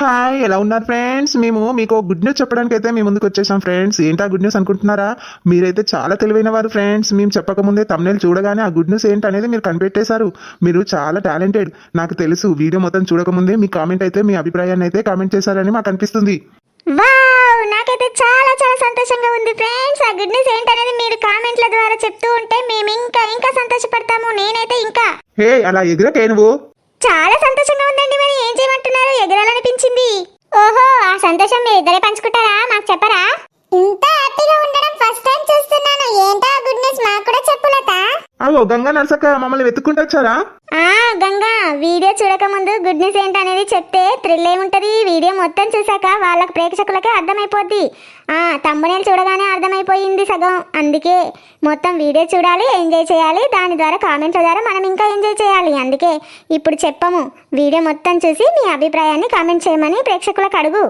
Hi ఎలా ఉన్నారు friends మేము మీకు గుడ్ న్యూస్ చెప్పడానికి అయితే మీ ముందుకు వచ్చేసాం ఫ్రెండ్స్ ఏంటా గుడ్ న్యూస్ అనుకుంటున్నారా? మీరైతే చాలా తెలివైన వారు ఫ్రెండ్స్ మేము చెప్పకముందే తమ్నేల్ చూడగానే ఆ గుడ్ న్యూస్ ఏంటనేది మీరు కనిపెట్టేశారు. మీరు చాలా టాలెంటెడ్ నాకు తెలుసు వీడియో మొత్తం చూడకముందే మీ కామెంట్ అయితే మీ అభిప్రాయాన్ని అయితే కామెంట్ చేశారని మాకు అనిపిస్తుంది. వావ్ నాకైతే చాలా చాలా సంతోషంగా ఉంది ఫ్రెండ్స్ ఆ గుడ్ న్యూస్ ఏంటనేది మీరు కామెంట్ల ద్వారా చెప్తూ ఉంటే మేము ఇంకా ఇంకా సంతోషపడతాము. నేనైతే ఇంకా. హే అలా ఎగురకే నువ్వు చాలా సంతోషంగా ఉందండి మరి. ఏం చేయమంటున్నారు? ఎగరాలనిపించింది. ఓహో ఆ సంతోషం మీరు ఇద్దరే పంచుకుంటారా? మాకు చెప్పరా? ఇంత హ్యాపీగా ఉండడం ఫస్ట్ టైం చూస్తున్నాను. ఏంటా గుడ్ న్యూస్ మాకు కూడా చెప్పులత అవో గంగా నర్సక్క మమ్మల్ని వెతుక్కుంటూ వచ్చారా? ఆ గంగా వీడియో చూడక ముందు గుడ్ న్యూస్ ఏంటనేది చెప్తే థ్రిల్ ఉంటుంది వీడియో మొత్తం చూసాక వాళ్ళకి ప్రేక్షకులకే అర్థమైపోద్ది. ఆ తమ్మునేలు చూడగానే అర్థమైపోయింది సగం. అందుకే మొత్తం వీడియో చూడాలి ఎంజాయ్ చేయాలి. దాని ద్వారా కామెంట్ల ద్వారా మనం ఇంకా ఎంజాయ్ చేయాలి. అందుకే ఇప్పుడు చెప్పము వీడియో మొత్తం చూసి మీ అభిప్రాయాన్ని కామెంట్ చేయమని ప్రేక్షకులకు అడుగు.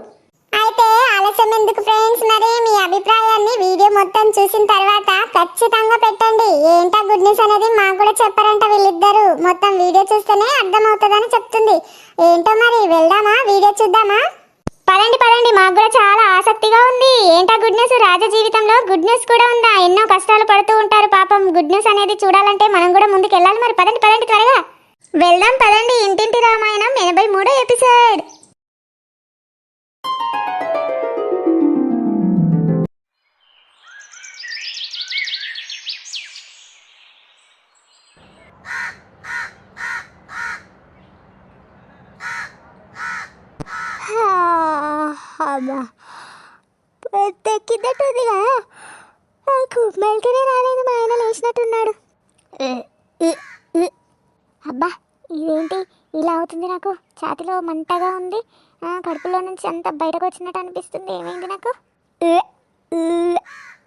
అయితే ఆలస్యం ఎందుకు ఫ్రెండ్స్? మరి మీ అభిప్రాయాన్ని వీడియో మొత్తం చూసిన తర్వాత ఖచ్చితంగా పెట్టండి. ఏంటా గుడ్ న్యూస్ అనేది మాకు కూడా చెప్పారంట వీళ్ళిద్దరు. మొత్తం వీడియో చూస్తేనే అర్థమవుతుందని చెప్తుంది. ఏంటో మరి వెళ్దామా? వీడియో చూద్దామా? పదండి పదండి. మాకు కూడా చాలా ఆసక్తిగా ఉంది. ఏంటా గుడ్ న్యూస్ రాజ జీవితంలో గుడ్ న్యూస్ కూడా ఉందా? ఎన్నో కష్టాలు పడుతూ ఉంటారు. పాపం గుడ్ న్యూస్ అనేది చూడాలంటే మనం కూడా ముందుకు వెళ్ళాలి మరి పదండి పదండి త్వరగా. వెళ్దాం పదండి. ఇంటింటి రామాయణం ఎనభై మూడో ఎపిసోడ్ అమ్మా. తెక్కిద్దట్టుందిగా నాకు మెల్కనే రాలేదు మా ఆయన లేచినట్టున్నాడు. అబ్బా ఇదేంటి? ఇలా అవుతుంది నాకు. ఛాతిలో మంటగా ఉంది. కడుపులో నుంచి అంత బయటకు వచ్చినట్టు అనిపిస్తుంది. ఏమైంది నాకు? ఏ, ఏ,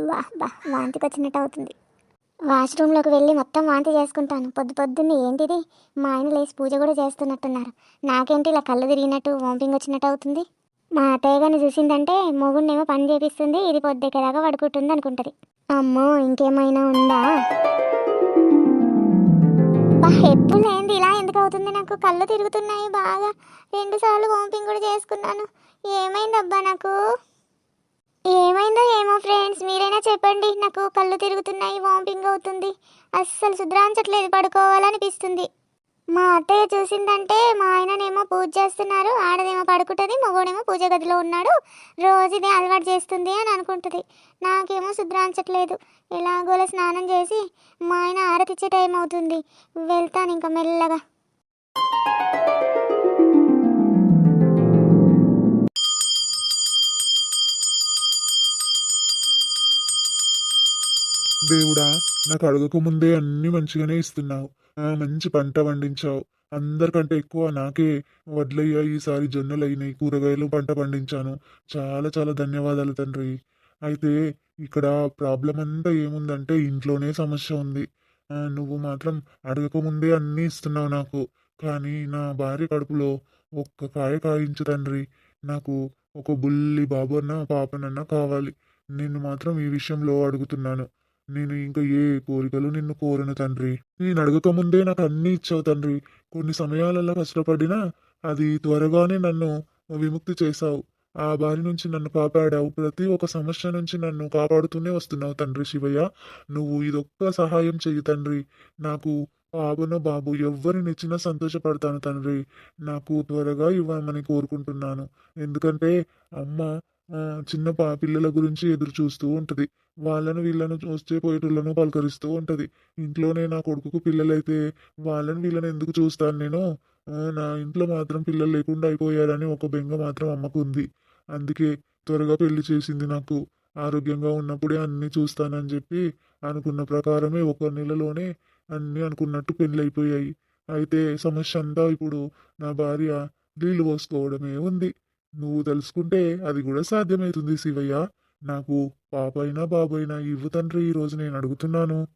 వా బా వాంతికి వచ్చినట్టు అవుతుంది. వాష్రూమ్లోకి వెళ్ళి మొత్తం వాంతి చేసుకుంటాను. పొద్దు పొద్దున్నే ఏంటిది? మా ఆయన లేచి పూజ కూడా చేస్తున్నట్టున్నారు. నాకేంటి ఇలా కళ్ళు తిరిగినట్టు వాంపింగ్ వచ్చినట్టు అవుతుంది? మా అత్తయ్య గారిని చూసిందంటే మొగుడినేమో పని చేపిస్తుంది ఇది పొద్దెక్కదాకా పడుకుంటుంది అనుకుంటది. అమ్మో ఇంకేమైనా ఉందా? బా ఎప్పుడు లేనిది ఇలా ఎందుకు అవుతుంది? నాకు కళ్ళు తిరుగుతున్నాయి బాగా. రెండు సార్లు వాంపింగ్ కూడా చేసుకున్నాను. ఏమైందబ్బా నాకు? ఏమైందో ఏమో ఫ్రెండ్స్ మీరైనా చెప్పండి. నాకు కళ్ళు తిరుగుతున్నాయి వామిటింగ్ అవుతుంది. అస్సలు శుద్రాంచట్లేదు పడుకోవాలనిపిస్తుంది. మా అత్తయ్య చూసిందంటే మా ఆయననేమో పూజ చేస్తున్నారు ఆడదేమో పడుకుంటుంది మగోడేమో పూజ గదిలో ఉన్నాడు రోజు ఇదే అలవాటు చేస్తుంది అని అనుకుంటుంది. నాకేమో శుద్ధ్రాంచట్లేదు ఎలాగోలా స్నానం చేసి మా ఆయన ఆరతిచ్చే టైం అవుతుంది. వెళ్తాను ఇంకా మెల్లగా. దేవుడా నాకు అడగక ముందే అన్ని మంచిగానే ఇస్తున్నావు. ఆ, మంచి పంట పండించావు. అందరికంటే ఎక్కువ నాకే వడ్లయ్యాయి ఈసారి జొన్నలు అయినాయి కూరగాయలు పంట పండించాను. చాలా చాలా ధన్యవాదాలు తండ్రి. అయితే ఇక్కడ ప్రాబ్లం అంతా ఏముందంటే ఇంట్లోనే సమస్య ఉంది. నువ్వు మాత్రం అడగక ముందే అన్నీ ఇస్తున్నావు నాకు. కానీ నా భార్య కడుపులో ఒక్క కాయ కాయించు తండ్రి. నాకు ఒక బుల్లి బాబన్న పాపనన్న కావాలి. నిన్ను మాత్రం ఈ విషయంలో అడుగుతున్నాను. నేను ఇంకా ఏ కోరికలు నిన్ను కోరను తండ్రి? నేను అడగక ముందే నాకు అన్ని ఇచ్చావు తండ్రి. కొన్ని సమయాలలో కష్టపడినా అది త్వరగానే నన్ను విముక్తి చేశావు. ఆ బారి నుంచి నన్ను కాపాడావు. ప్రతి ఒక్క సమస్య నుంచి నన్ను కాపాడుతూనే వస్తున్నావు తండ్రి శివయ్య. నువ్వు ఇదొక్క సహాయం చెయ్యి తండ్రి. నాకు బాబును బాబు ఎవరిని ఇచ్చినా సంతోషపడతాను తండ్రి. నాకు త్వరగా ఇవ్వమని కోరుకుంటున్నాను. ఎందుకంటే అమ్మ చిన్న పా పిల్లల గురించి ఎదురు చూస్తూ ఉంటుంది. వాళ్ళను వీళ్ళను చూస్తే పోయేటోళ్ళను పలకరిస్తూ ఉంటుంది. ఇంట్లోనే నా కొడుకుకు పిల్లలైతే వాళ్ళని వీళ్ళని ఎందుకు చూస్తాను నేను? నా ఇంట్లో మాత్రం పిల్లలు లేకుండా అయిపోయారని ఒక బెంగ మాత్రం అమ్మకు ఉంది అందుకే త్వరగా పెళ్ళి చేసింది నాకు. ఆరోగ్యంగా ఉన్నప్పుడే అన్నీ చూస్తానని చెప్పి అనుకున్న ప్రకారమే ఒక నెలలోనే అన్నీ అనుకున్నట్టు పెళ్ళి అయిపోయాయి అయితే సమస్య అంతా ఇప్పుడు నా భార్య నీళ్ళు పోసుకోవడమే ఉంది. నువ్వు తెలుసుకుంటే అది కూడా సాధ్యమవుతుంది శివయ్య. నాకు పాప అయినా బాబు అయినా ఇవ్వు తండ్రి ఈ రోజు నేను అడుగుతున్నాను.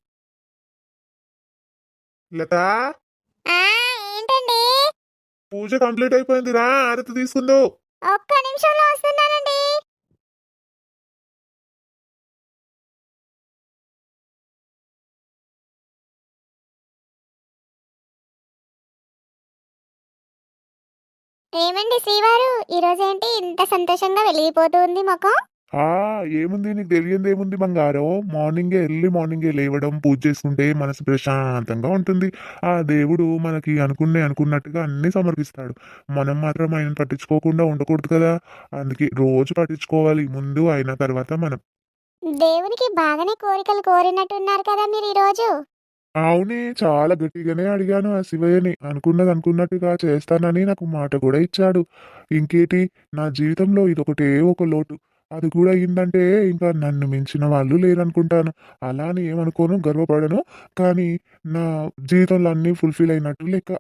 లత? పూజ కంప్లీట్ అయిపోయింది రా ఆరతి తీసుకుందో ఒక్క నిమిషంలో ఏమండి శ్రీవారు? ఈరోజు ఏంటి ఇంత సంతోషంగా వెలిగిపోతుంది ముఖం? ఆ ఏముంది? నీకు తెలియంది ఏముంది బంగారం? మార్నింగే ఎర్లీ మార్నింగే లేవడం పూజ చేసుకుంటే మనసు ప్రశాంతంగా ఉంటుంది. ఆ దేవుడు మనకి అనుకునే అనుకున్నట్టుగా అన్ని సమర్పిస్తాడు. మనం మాత్రం ఆయన పట్టించుకోకుండా ఉండకూడదు కదా? అందుకే రోజు పట్టించుకోవాలి. ముందు అయిన తర్వాత మనం. దేవునికి బాగానే కోరికలు కోరినట్టున్నారు కదా మీరు ఈరోజు అవునే చాలా గట్టిగానే అడిగాను ఆ శివయ్యని. అనుకున్నది అనుకున్నట్టుగా చేస్తానని నాకు మాట కూడా ఇచ్చాడు. ఇంకేటి నా జీవితంలో ఇదొకటే ఒక లోటు. అది కూడా అయిందంటే ఇంకా నన్ను మించిన వాళ్ళు లేరనుకుంటాను. అలా అని ఏమనుకోను గర్వపడను. కానీ నా జీవితంలో అన్నీ ఫుల్ఫిల్ అయినట్టు లెక్క.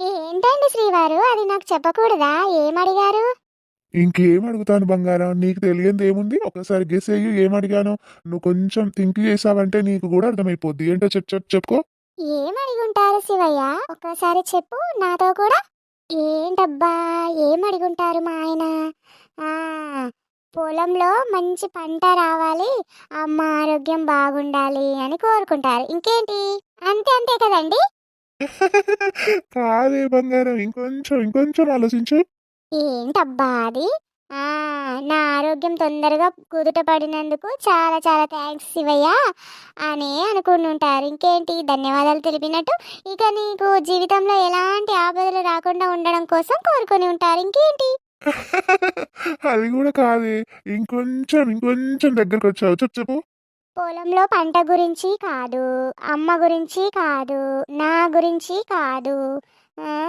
ఏంటండి శ్రీవారు? అది నాకు చెప్పకూడదా? ఏమడిగారు? ఇంకేం అడుగుతాను బంగారం? నీకు తెలియంది ఏముంది? ఒకసారి గెస్ అయ్యి ఏం అడిగాను? నువ్వు కొంచెం థింక్ చేసావంటే నీకు కూడా అర్థమైపోద్ది. ఏంటో చెప్పు చెప్పు చెప్పుకో. ఏమడిగుంటారు శివయ్య? ఒక్కసారి చెప్పు నాతో కూడా. ఏంటబ్బా ఏమడిగుంటారు మా ఆయన? పొలంలో మంచి పంట రావాలి అమ్మ ఆరోగ్యం బాగుండాలి అని కోరుకుంటారు. ఇంకేంటి? అంతే అంతే కదండి? కాదే బంగారం ఇంకొంచెం ఇంకొంచెం ఆలోచించు. ఏంటబ్బా అది? ఆ నా ఆరోగ్యం తొందరగా కుదుట పడినందుకు చాలా చాలా థ్యాంక్స్ శివయ్య అని అనుకుని ఉంటారు ఇంకేంటి? ధన్యవాదాలు తెలిపినట్టు. ఇక నీకు జీవితంలో ఎలాంటి ఆపదలు రాకుండా ఉండడం కోసం కోరుకొని ఉంటారు. ఇంకేంటి? అది కూడా కాదే. ఇంకొంచెం ఇంకొంచెం దగ్గరకు వచ్చావు. చెప్పు చెప్పు. పొలంలో పంట గురించి కాదు. అమ్మ గురించి కాదు. నా గురించి కాదు.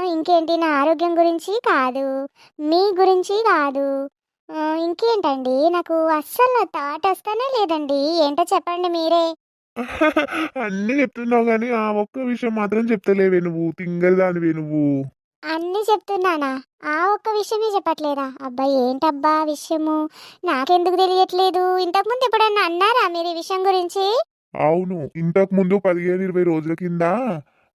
ఇంకేంటి నా ఆరోగ్యం గురించి కాదు మీ గురించి కాదు. ఇంకేంటండి? నాకు అస్సలు థాట్ వస్తానే లేదండి. ఏంటో చెప్పండి మీరే. అన్ని చెప్తున్నావు కానీ ఆ ఒక్క విషయం మాత్రం చెప్తలేవే నువ్వు. తింగల్ దానివే నువ్వు. అన్నీ చెప్తున్నానా? ఆ ఒక్క విషయమే చెప్పట్లేదా? అబ్బా ఏంటబ్బా విషయము? నాకెందుకు తెలియట్లేదు? ఇంతకుముందు ఎప్పుడన్నా అన్నారా మీరు ఈ విషయం గురించి? అవును. ఇంతకు ముందు పదిహేను ఇరవై రోజుల కింద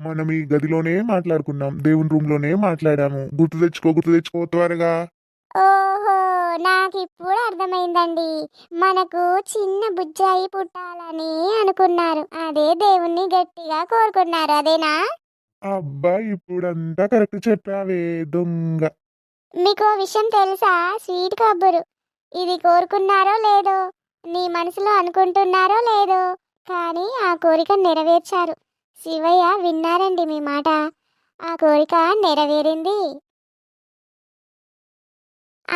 మనం ఈ గదిలోనే మాట్లాడుకున్నాం దేవుని రూమ్లోనే మాట్లాడాము. గుర్తు తెచ్చుకో గుర్తు తెచ్చుకో త్వరగా. ఓహో నాకు ఇప్పుడు అర్థమైందండి. మనకు చిన్న బుజ్జాయి పుట్టాలని అనుకున్నారు. అదే దేవుణ్ణి గట్టిగా కోరుకున్నారు అదేనా? అబ్బా ఇప్పుడంతా కరెక్ట్ చెప్పావే దొంగ. మీకు విషయం తెలుసా స్వీట్ కబ్బురు ఇది కోరుకున్నారో లేదో నీ మనసులో అనుకుంటున్నారో లేదో కానీ ఆ కోరిక నెరవేర్చారు. శివయ్య విన్నారండి మీ మాట. ఆ కోరిక నెరవేరింది.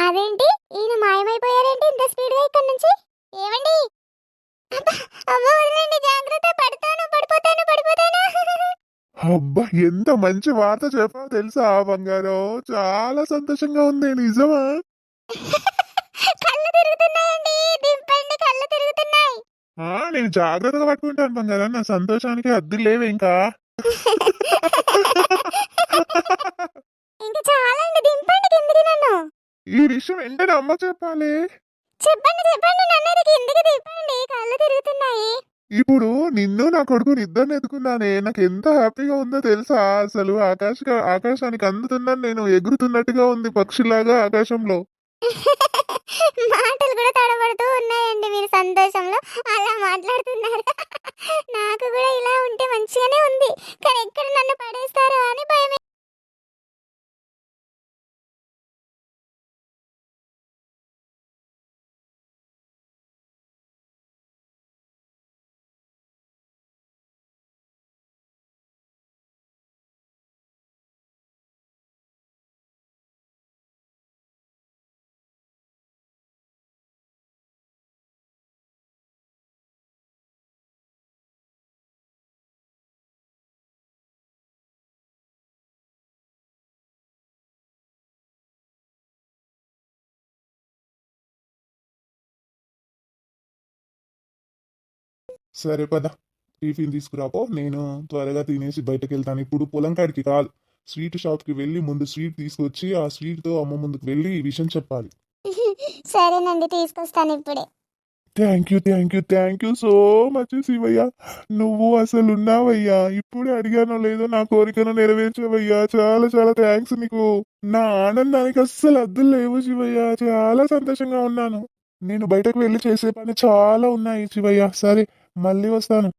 అదేంటి? ఈయన మాయమైపోయారేంటి ఇంత స్పీడ్గా ఇక్కడ నుంచి? ఏమండి? జాగ్రత్త పడతాను పడిపోతాను పడిపోతాను. అబ్బా ఎంత మంచి వార్త చెప్పావు తెలుసా బంగారం? చాలా సంతోషంగా ఉంది నిజమా? కళ్ళు నేను జాగ్రత్తగా పట్టుకుంటాను బంగారం. నా సంతోషానికి అద్దు లేవు ఇంకా. ఇంకా చాలండి దింపండి కిందికి నన్ను. ఈ విషయం వెంటనే అమ్మ చెప్పాలి. చెప్పండి చెప్పండి నన్ను అది కిందికి దింపండి. కళ్ళు తిరుగుతున్నాయి. ఇప్పుడు నిన్ను నా కొడుకుని ఇద్దరిని ఎత్తుకున్నానే. నాకు ఎంత హ్యాపీగా ఉందో తెలుసా? అసలు ఆకాశ ఆకాశానికి అందుతున్నాను నేను ఎగురుతున్నట్టుగా ఉంది పక్షిలాగా ఆకాశంలో. మాటలు కూడా తడబడుతూ ఉన్నాయండి మీరు సంతోషంలో. అలా మాట్లాడుతున్నారు. నాకు కూడా ఇలా ఉంటే మంచిగానే ఉంది. కానీ ఎక్కడ నన్ను పడేస్తారో అని భయం సరే పద టిఫిన్ తీసుకురాపో. నేను త్వరగా తినేసి బయటకు వెళ్తాను ఇప్పుడు పొలం కాడికి కాదు స్వీట్ షాప్కి వెళ్ళి ముందు స్వీట్ తీసుకొచ్చి ఆ స్వీట్తో అమ్మ ముందుకు వెళ్ళి ఈ విషయం చెప్పాలి. సరేనండి తీసుకొస్తాను ఇప్పుడే. Thank you thank you thank you so much Shivayya. నువ్వు అసలు ఉన్నావయ్యా. ఇప్పుడే అడిగానో లేదో నా కోరికను నెరవేర్చవయ్యా. చాలా చాలా థ్యాంక్స్ నీకు. నా ఆనందానికి అస్సలు అద్దులు లేవు శివయ్య. చాలా సంతోషంగా ఉన్నాను. నేను బయటకు వెళ్ళి చేసే పని చాలా ఉన్నాయి శివయ్య. సరే మళ్ళీ వస్తాను